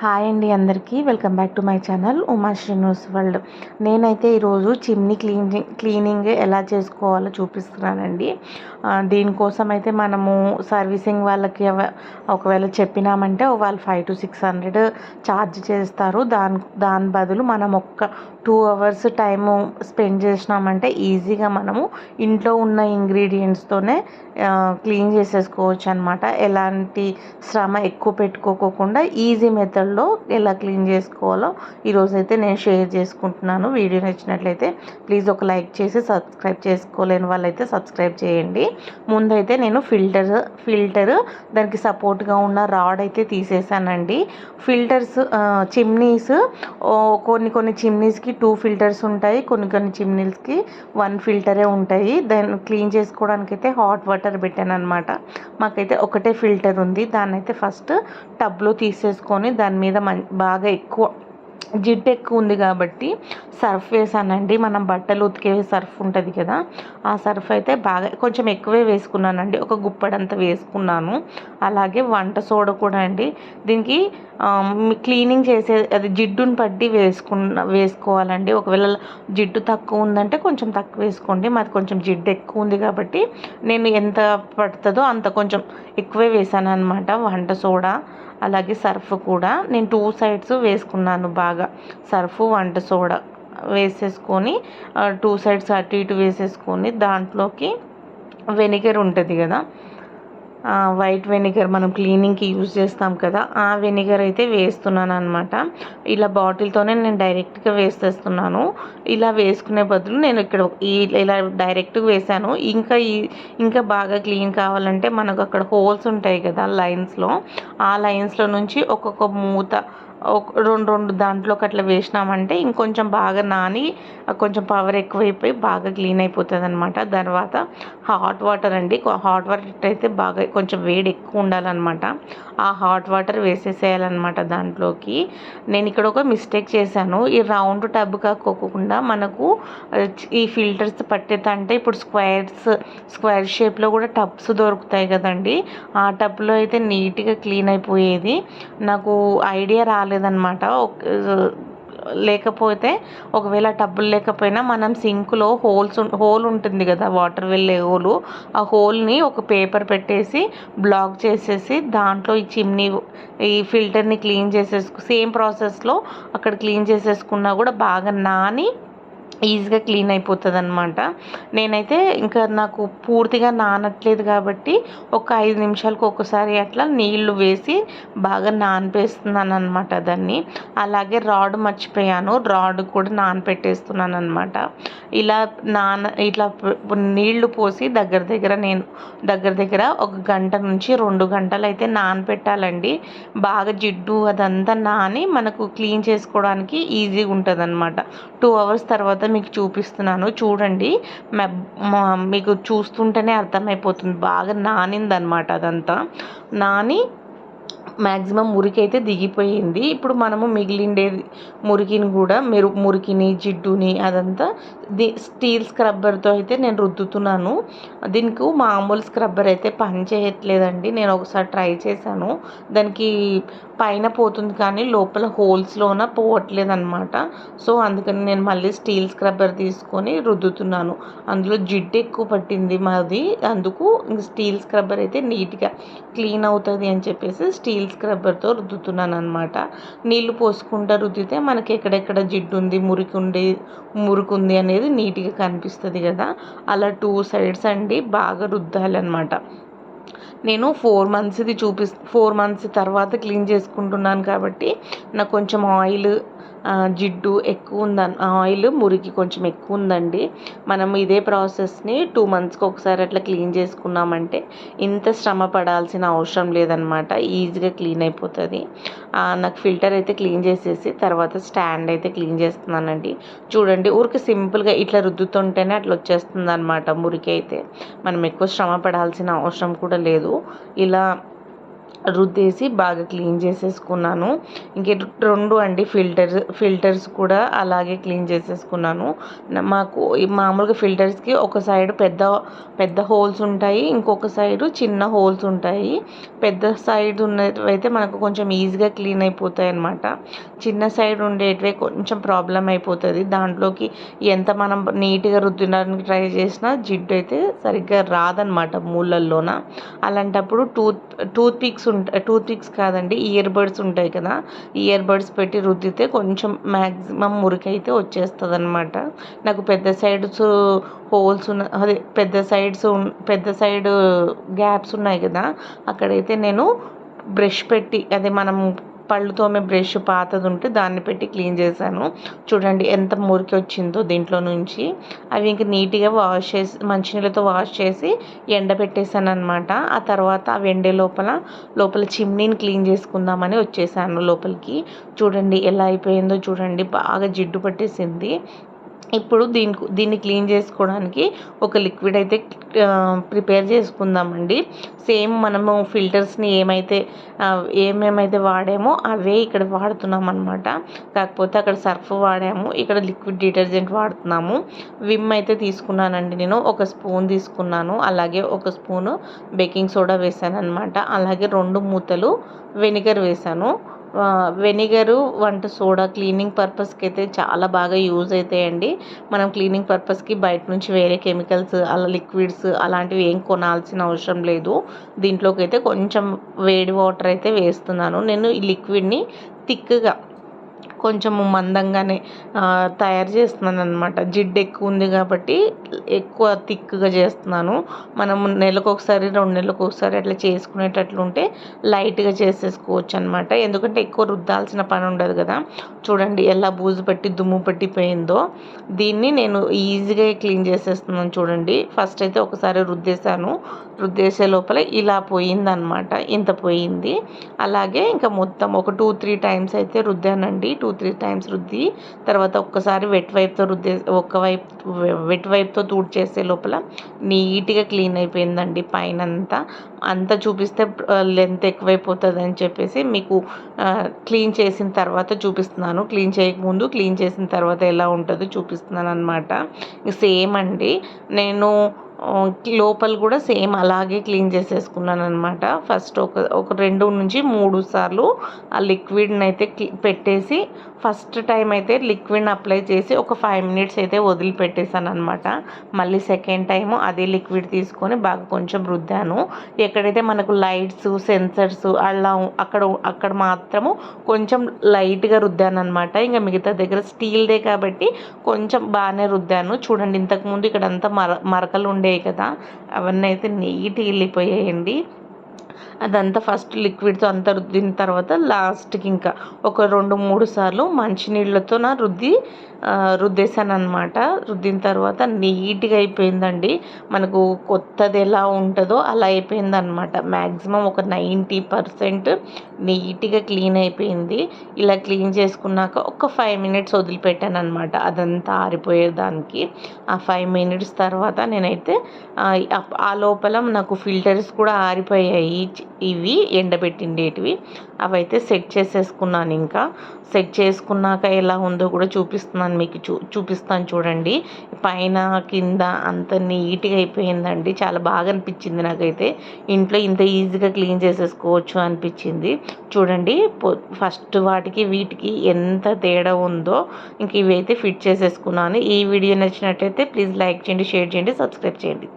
Hi అండి అందరికీ. Welcome back to my channel Uma Srinivas world. నేనైతే ఈరోజు చిమ్నీ క్లీనింగ్ క్లీనింగ్ ఎలా చేసుకోవాలో చూపిస్తున్నానండి. దీనికోసం అయితే మనము సర్వీసింగ్ వాళ్ళకి ఒకవేళ చెప్పినామంటే వాళ్ళు five to six hundred charge చేస్తారు. దాని దాని బదులు మనం ఒక్క టూ అవర్స్ టైము స్పెండ్ చేసినామంటే ఈజీగా మనము ఇంట్లో ఉన్న ఇంగ్రీడియంట్స్తోనే క్లీన్ చేసేసుకోవచ్చు అనమాట ఎలాంటి శ్రమ ఎక్కువ పెట్టుకోకుండా ఈజీ మెథడ్ మెథడ్లో ఎలా క్లీన్ చేసుకోవాలో ఈరోజైతే నేను షేర్ చేసుకుంటున్నాను. వీడియో నచ్చినట్లయితే ప్లీజ్ ఒక లైక్ చేసి సబ్స్క్రైబ్ చేసుకోలేని వాళ్ళైతే సబ్స్క్రైబ్ చేయండి. ముందైతే నేను ఫిల్టర్ ఫిల్టర్ దానికి సపోర్ట్గా ఉన్న రాడ్ అయితే తీసేసానండి. ఫిల్టర్స్ చిమ్నీస్ కొన్ని కొన్ని చిమ్నీస్కి టూ ఫిల్టర్స్ ఉంటాయి కొన్ని కొన్ని చిమ్నీస్కి వన్ ఫిల్టరే ఉంటాయి. దాన్ని క్లీన్ చేసుకోవడానికి అయితే హాట్ వాటర్ పెట్టాను అనమాట మాకైతే ఒకటే ఫిల్టర్ ఉంది. దాన్ని అయితే ఫస్ట్ టబ్లో తీసేసుకొని దాని మీద బాగా ఎక్కువ జిడ్డు ఎక్కువ ఉంది కాబట్టి సర్ఫ్ వేసానండి. మనం బట్టలు ఉతికే సర్ఫ్ ఉంటుంది కదా ఆ సర్ఫ్ అయితే బాగా కొంచెం ఎక్కువే వేసుకున్నానండి. ఒక గుప్పడంత వేసుకున్నాను. అలాగే వంట సోడ కూడా అండి. దీనికి క్లీనింగ్ చేసే అది జిడ్డుని పట్టి వేసుకున్న వేసుకోవాలండి. ఒకవేళ జిడ్డు తక్కువ ఉందంటే కొంచెం తక్కువ వేసుకోండి. మాది కొంచెం జిడ్డు ఎక్కువ ఉంది కాబట్టి నేను ఎంత పడుతుందో అంత కొంచెం ఎక్కువే వేసాను అనమాట వంట సోడా. అలాగే సర్ఫ్ కూడా నేను టూ సైడ్స్ వేసుకున్నాను బాగా. సర్ఫ్ వంట సోడా వేసేసుకొని టూ సైడ్స్ అటు ఇటు వేసేసుకొని దాంట్లోకి వెనిగర్ ఉంటుంది కదా వైట్ వెనిగర్ మనం క్లీనింగ్కి యూజ్ చేస్తాం కదా ఆ వెనిగర్ అయితే వేస్తున్నాను అనమాట ఇలా బాటిల్తోనే నేను డైరెక్ట్గా వేసేస్తున్నాను. ఇలా వేసుకునే బదులు నేను ఇక్కడ ఈ ఇలా డైరెక్ట్గా వేసాను ఇంకా ఈ ఇంకా బాగా క్లీన్ కావాలంటే మనకు అక్కడ హోల్స్ ఉంటాయి కదా లైన్స్లో. ఆ లైన్స్లో నుంచి ఒక్కొక్క మూత రెండు రెండు దాంట్లోకి అట్లా వేసినామంటే ఇంకొంచెం బాగా నాని కొంచెం పవర్ ఎక్కువైపోయి బాగా క్లీన్ అయిపోతుంది అనమాట తర్వాత హాట్ వాటర్ అండి. హాట్ వాటర్ అయితే బాగా కొంచెం వేడి ఎక్కువ ఉండాలన్నమాట. ఆ హాట్ వాటర్ వేసేసేయాలన్నమాట దాంట్లోకి. నేను ఇక్కడ ఒక మిస్టేక్ చేశాను. ఈ రౌండ్ టబ్ కాకోకుండా మనకు ఈ ఫిల్టర్స్ పట్టేదంటే ఇప్పుడు స్క్వేర్స్ స్క్వేర్ షేప్లో కూడా టబ్స్ దొరుకుతాయి కదండి. ఆ టబ్లో అయితే నీట్గా క్లీన్ అయిపోయేది. నాకు ఐడియా రాలేదన్నమాట లేకపోతే ఒకవేళ టబ్బులు లేకపోయినా మనం సింక్లో హోల్స్ హోల్ ఉంటుంది కదా వాటర్ వెళ్ళే హోలు ఆ హోల్ని ఒక పేపర్ పెట్టేసి బ్లాక్ చేసేసి దాంట్లో ఈ చిమ్నీ ఈ ఫిల్టర్ని క్లీన్ చేసేసుకు సేమ్ ప్రాసెస్లో అక్కడ క్లీన్ చేసేసుకున్నా కూడా బాగా నాని ఈజీగా క్లీన్ అయిపోతుంది అనమాట నేనైతే ఇంకా నాకు పూర్తిగా నానట్లేదు కాబట్టి ఒక ఐదు నిమిషాలకు ఒకసారి అట్లా నీళ్ళు వేసి బాగా నానపేస్తున్నాను అనమాట దాన్ని. అలాగే రాడ్ మర్చిపోయాను. రాడ్ కూడా నానపెట్టేస్తున్నాను అనమాట ఇలా నాన ఇట్లా నీళ్ళు పోసి దగ్గర దగ్గర నేను దగ్గర దగ్గర ఒక గంట నుంచి రెండు గంటలు అయితే నానపెట్టాలండి బాగా జిడ్డు అదంతా నాని మనకు క్లీన్ చేసుకోవడానికి ఈజీగా ఉంటుంది అనమాట టూ అవర్స్ తర్వాత మీకు చూపిస్తున్నాను. చూడండి. మీకు చూస్తుంటేనే అర్థమైపోతుంది. బాగా నానిందనమాట అదంతా. నాని మ్యాక్సిమం మురికి అయితే దిగిపోయింది. ఇప్పుడు మనము మిగిలిండే మురికిని కూడా మెరు మురికిని జిడ్డుని అదంతా ది స్టీల్ స్క్రబ్బర్తో అయితే నేను రుద్దుతున్నాను. దీనికి మామూలు స్క్రబ్బర్ అయితే పని చేయట్లేదండి. నేను ఒకసారి ట్రై చేశాను. దానికి పైన పోతుంది కానీ లోపల హోల్స్లోన పోవట్లేదు అనమాట సో అందుకని నేను మళ్ళీ స్టీల్ స్క్రబ్బర్ తీసుకొని రుద్దుతున్నాను. అందులో జిడ్డు ఎక్కువ పట్టింది మాది. అందుకు స్టీల్ స్క్రబ్బర్ అయితే నీట్గా క్లీన్ అవుతుంది అని చెప్పేసి స్టీల్ స్క్రబ్బర్తో రుద్దుతున్నాను అనమాట నీళ్ళు పోసుకుంటా రుద్దితే మనకి ఎక్కడెక్కడ జిడ్డు ఉంది మురికి ఉండి మురికుంది అనేది నీట్గా కనిపిస్తుంది కదా. అలా టూ సైడ్స్ అండి బాగా రుద్దాలన్నమాట. నేను ఫోర్ మంత్స్ది చూపి ఫోర్ మంత్స్ తర్వాత క్లీన్ చేసుకుంటున్నాను కాబట్టి నాకు కొంచెం ఆయిల్ జిడ్డు ఎక్కువ ఉందని ఆయిల్ మురికి కొంచెం ఎక్కువ ఉందండి. మనం ఇదే ప్రాసెస్ని టూ మంత్స్కి ఒకసారి అట్లా క్లీన్ చేసుకున్నామంటే ఇంత శ్రమ పడాల్సిన అవసరం లేదనమాట. ఈజీగా క్లీన్ అయిపోతుంది. నాకు ఫిల్టర్ అయితే క్లీన్ చేసేసి తర్వాత స్టాండ్ అయితే క్లీన్ చేస్తున్నానండి. చూడండి ఊరికి సింపుల్గా ఇట్లా రుద్దుతుంటేనే అట్లా వచ్చేస్తుంది అనమాట మురికి అయితే. మనం ఎక్కువ శ్రమ పడాల్సిన అవసరం కూడా లేదు. ఇలా రుద్దేసి బాగా క్లీన్ చేసేసుకున్నాను. ఇంక రెండు అండి ఫిల్టర్స్ ఫిల్టర్స్ కూడా అలాగే క్లీన్ చేసేసుకున్నాను. మాకు మామూలుగా ఫిల్టర్స్కి ఒక సైడ్ పెద్ద పెద్ద హోల్స్ ఉంటాయి ఇంకొక సైడ్ చిన్న హోల్స్ ఉంటాయి. పెద్ద సైడ్ ఉన్నవైతే మనకు కొంచెం ఈజీగా క్లీన్ అయిపోతాయి అన్నమాట. చిన్న సైడ్ ఉండేటివే కొంచెం ప్రాబ్లం అయిపోతుంది. దాంట్లోకి ఎంత మనం నీట్గా రుద్దడానికి ట్రై చేసినా జిడ్డు అయితే సరిగ్గా రాదనమాట మూలల్లోన. అలాంటప్పుడు టూత్ టూత్ పిక్స్ ఉంటాయి టూత్ పిక్స్ కాదండి ఇయర్ బడ్స్ ఉంటాయి కదా ఇయర్ బడ్స్ పెట్టి రుద్దితే కొంచెం మ్యాక్సిమం మురికైతే వచ్చేస్తుంది అనమాట నాకు పెద్ద సైడ్స్ హోల్స్ ఉన్న అదే పెద్ద సైడ్స్ పెద్ద సైడ్ గ్యాప్స్ ఉన్నాయి కదా అక్కడైతే నేను బ్రష్ పెట్టి అదే మనం పళ్ళు తోమే బ్రష్ పాతది ఉంటే దాన్ని పెట్టి క్లీన్ చేశాను. చూడండి ఎంత మురికి వచ్చిందో దీంట్లో నుంచి. అవి ఇంక నీట్గా వాష్ చేసి మంచినీళ్ళతో వాష్ చేసి ఎండబెట్టేశాను అనమాట ఆ తర్వాత అవి ఎండే లోపల లోపల చిమ్నీని క్లీన్ చేసుకుందామని వచ్చేసాను లోపలికి. చూడండి ఎలా అయిపోయిందో చూడండి బాగా జిడ్డు పట్టేసింది. ఇప్పుడు దీనికి దీన్ని క్లీన్ చేసుకోవడానికి ఒక లిక్విడ్ అయితే ప్రిపేర్ చేసుకుందామండి. సేమ్ మనము ఫిల్టర్స్ని ఏమైతే ఏమేమైతే వాడామో అవే ఇక్కడ వాడుతున్నాం అనమాట కాకపోతే అక్కడ సర్ఫ్ వాడాము ఇక్కడ లిక్విడ్ డిటర్జెంట్ వాడుతున్నాము. విమ్ అయితే తీసుకున్నానండి నేను ఒక స్పూన్ తీసుకున్నాను. అలాగే ఒక స్పూను బేకింగ్ సోడా వేసాను అనమాట అలాగే రెండు మూతలు వెనిగర్ వేసాను. వెనిగరు వంట సోడా క్లీనింగ్ పర్పస్కి అయితే చాలా బాగా యూజ్ అవుతాయండి మనం క్లీనింగ్ పర్పస్కి బయట నుంచి వేరే కెమికల్స్ అలా లిక్విడ్స్ అలాంటివి ఏం కొనాల్సిన అవసరం లేదు. దీంట్లోకి అయితే కొంచెం వేడి వాటర్ అయితే వేస్తున్నాను. నేను ఈ లిక్విడ్ని థిక్గా కొంచెము మందంగానే తయారు చేస్తున్నాను అనమాట జిడ్డు ఎక్కువ ఉంది కాబట్టి ఎక్కువ థిక్గా చేస్తున్నాను. మనం నెలకు ఒకసారి రెండు నెలలకు ఒకసారి అట్లా చేసుకునేటట్లు ఉంటే లైట్గా చేసేసుకోవచ్చు అనమాట ఎందుకంటే ఎక్కువ రుద్దాల్సిన పని ఉండదు కదా. చూడండి ఎలా బూజు పట్టి దుమ్ము పట్టిపోయిందో. దీన్ని నేను ఈజీగా క్లీన్ చేసేస్తున్నాను చూడండి. ఫస్ట్ అయితే ఒకసారి రుద్దేశాను. రుద్దేసే లోపల ఇలా పోయిందనమాట ఇంత పోయింది. అలాగే ఇంకా మొత్తం ఒక టూ త్రీ టైమ్స్ అయితే రుద్దానండి. టూ త్రీ టైమ్స్ రుద్ది తర్వాత ఒక్కసారి వెట్ వైప్తో రుద్దే ఒక వైపు వెట్ వైపుతో తూడ్ చేసే లోపల నీట్గా క్లీన్ అయిపోయిందండి పైన అంతా అంతా చూపిస్తే లెంత్ ఎక్కువైపోతుంది అని చెప్పేసి మీకు క్లీన్ చేసిన తర్వాత చూపిస్తున్నాను. క్లీన్ చేయకముందు క్లీన్ చేసిన తర్వాత ఎలా ఉంటుందో చూపిస్తున్నాను అనమాట సేమ్ అండి. నేను లోపల కూడా సేమ్ అలాగే క్లీన్ చేసేసుకున్నాను అనమాట ఫస్ట్ ఒక ఒక రెండు నుంచి మూడు సార్లు ఆ లిక్విడ్ని అయితే పెట్టేసి ఫస్ట్ టైం అయితే లిక్విడ్ని అప్లై చేసి ఒక ఫైవ్ మినిట్స్ అయితే వదిలిపెట్టేశాను అనమాట మళ్ళీ సెకండ్ టైం అదే లిక్విడ్ తీసుకొని బాగా కొంచెం రుద్దాను. ఎక్కడైతే మనకు లైట్స్ సెన్సర్స్ అలా అక్కడ అక్కడ మాత్రము కొంచెం లైట్గా రుద్దాను అనమాట ఇంకా మిగతా దగ్గర స్టీల్దే కాబట్టి కొంచెం బాగానే రుద్దాను. చూడండి ఇంతకుముందు ఇక్కడ అంతా మర మరకలు ఉండే ఉండేవి కదా అవన్నీ అయితే నీట్ వెళ్ళిపోయాయండి అదంతా ఫస్ట్ లిక్విడ్తో అంతా రుద్దిన తర్వాత లాస్ట్కి ఇంకా ఒక రెండు మూడు సార్లు మంచినీళ్ళతో నా రుద్ది రుద్దేశాను అనమాట రుద్దిన తర్వాత నీట్గా అయిపోయిందండి. మనకు కొత్తది ఎలా ఉంటుందో అలా అయిపోయిందనమాట మ్యాక్సిమం ఒక నైంటీ పర్సెంట్ నీట్గా క్లీన్ అయిపోయింది. ఇలా క్లీన్ చేసుకున్నాక ఒక ఫైవ్ మినిట్స్ వదిలిపెట్టాను అనమాట అదంతా ఆరిపోయేదానికి. ఆ ఫైవ్ మినిట్స్ తర్వాత నేనైతే ఆ లోపల నాకు ఫిల్టర్స్ కూడా ఆరిపోయాయి. ఇవి ఎండబెట్టిండేటివి అవైతే సెట్ చేసేసుకున్నాను ఇంకా. సెట్ చేసుకున్నాక ఎలా ఉందో కూడా చూపిస్తున్నాను మీకు చూ చూపిస్తాను చూడండి. పైన కింద అంత నీట్గా అయిపోయిందండి. చాలా బాగా అనిపించింది నాకైతే. ఇంట్లో ఇంత ఈజీగా క్లీన్ చేసేసుకోవచ్చు అనిపించింది. చూడండి ఫస్ట్ వాటికి వీటికి ఎంత తేడా ఉందో ఇంక ఇవైతే ఫిట్ చేసేసుకున్నాను. ఈ వీడియో నచ్చినట్టయితే ప్లీజ్ లైక్ చేయండి షేర్ చేయండి సబ్స్క్రైబ్ చేయండి.